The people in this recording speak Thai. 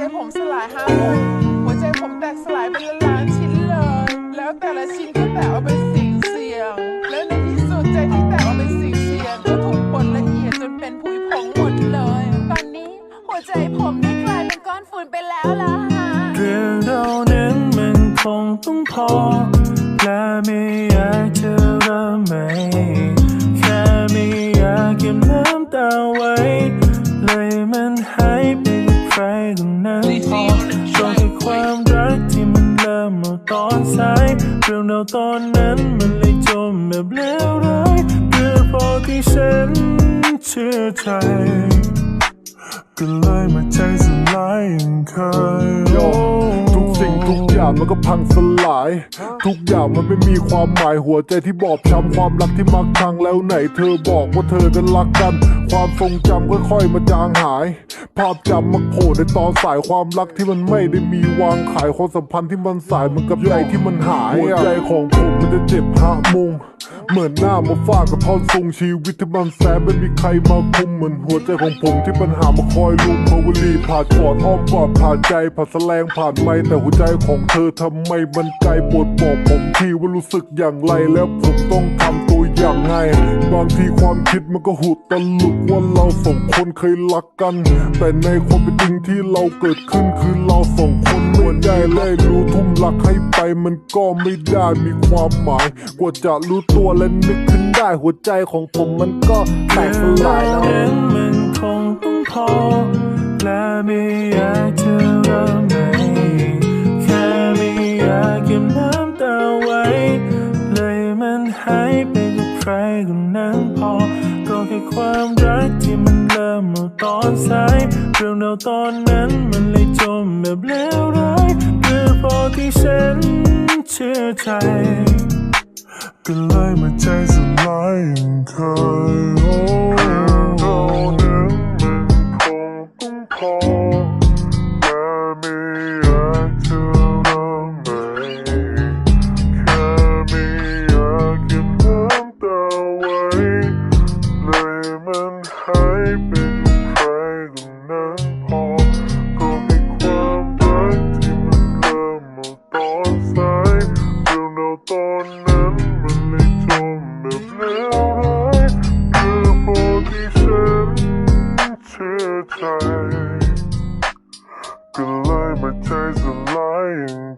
ใจผมสลายห้าโมงหัวใจผมแตกสลายเป็นล้านชิ้นเลย แล้วแต่ละชิ้นก็แตกเอาเป็นสิ่งเสียง แล้วในที่สุดใจที่แตกเอาเป็นสิ่งเสียงก็ถูกบดละเอียดจนเป็นผุยผงหมดเลย ตอนนี้หัวใจผมได้กลายเป็นก้อนฝุ่นไปแล้วล่ะฮะเรื่องเรานั้นมันคงต้องพอ และไม่อยากจะระไหมแค่ไม่อยากเก็บน้ำตาไว้ เลยมัน กับใครคนนั้นพอก็แค่ความรักที่มันเริ่มเมื่อตอนสายเรื่องเราตอนนั้นมันเลยจมแบบเลวร้ายเพื่อพอที่ฉันเชื่อใจก็เลยมาใจสลายอย่างเคยโยทุกสิ่งทุกอย่างมันก็พังสลาย ทุกอย่างมันไม่มีความหมายหัวใจที่บอบช้ำความรักที่มักพังแล้วไหน เธอบอกว่าเธอกันรักกัน ความทรงจำค่อยๆมาจางหาย ภาพจำมักโผล่ในตอนสายความรักที่มันไม่ได้มีวางขายความสัมพันธ์ที่มันสายเหมือนกับใจที่มันหายหัวใจของผมมันจะเจ็บหะมุง เหมือนหน้ามาฟาดกับท่อนทรงชีวิตที่มันแสนไม่มีใครมาคุมเหมือนหัวใจของผมที่ปัญหามาคอยลุมพาวลีผ่านกอดอ้อมกอดผ่านใจผ่านแสลงผ่านไม่แต่หัวใจของเธอทำไมมันไกลปวดบอกผมทีว่ารู้สึกอย่างไรแล้วผมต้องทำตัวอย่างไงบางทีความคิดมันก็หุดตลุกว่าเราสองคนเคยรักกัน แต่ในความเป็นจริงที่เราเกิดขึ้นคือเราสองคนไม่ได้เลยรู้ทุ่มหลักให้ไปมันก็ไม่ได้มีความหมาย กว่าจะรู้ตัวและนึกขึ้นได้หัวใจของผมมันก็แตกสลายแล้วเรื่องมันคงต้องพอและไม่อยากจะ พอ ก็แค่ความรักที่มันเริ่มเมื่อตอนสายเรื่องเราตอนนั้นมันเลยจมแบบเลวร้ายเพื่อพอที่ฉันเชื่อใจ ก็เลยมาใจสลายอย่างเคย time. Could lie, my ties are lying.